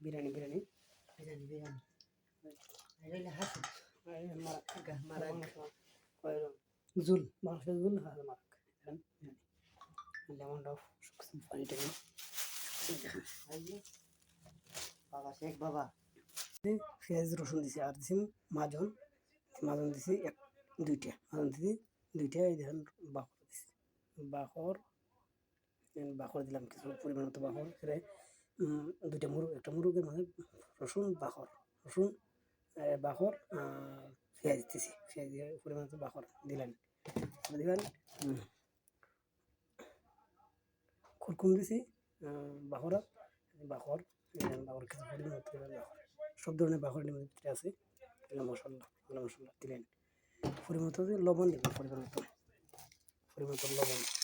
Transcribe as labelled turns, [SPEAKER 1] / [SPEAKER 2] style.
[SPEAKER 1] বিরিয়ানি বিরিয়ানি
[SPEAKER 2] বিরিয়ানি বিরিয়ানি হইলে হাসি
[SPEAKER 1] জুল মাংসের জুল আর মারাক লেমন ডফ পানি টানি
[SPEAKER 2] বাবা শেখ বাবা
[SPEAKER 1] পেঁয়াজ রসুন দিছি আর দিছি মাজন মাজন দিছি এক দুইটা মাজন দিছি দুইটা এই দেখেন বাখর দিছি বাখর বাখর দিলাম কিছু পরিমাণ মতো বাখর সেটা দুইটা মুরগ, একটা মুরগের মানে রসুন বাখর রসুন বাখর পেঁয়াজ দিছি পেঁয়াজ দিয়ে পরিমাণ মতো বাখর দিলেন। দিবেন খুরকুম দিছি বাখর বাখর বাখর কিছু পরিমাণ মতো বাখর সব ধরনের বাখরের ভিতরে আছে মশলা মশলা দিলেন। পরিমাণ মতো লবণ দিবেন, পরিমাণ মতো পরিমাণ মতো লবণ। দিলেন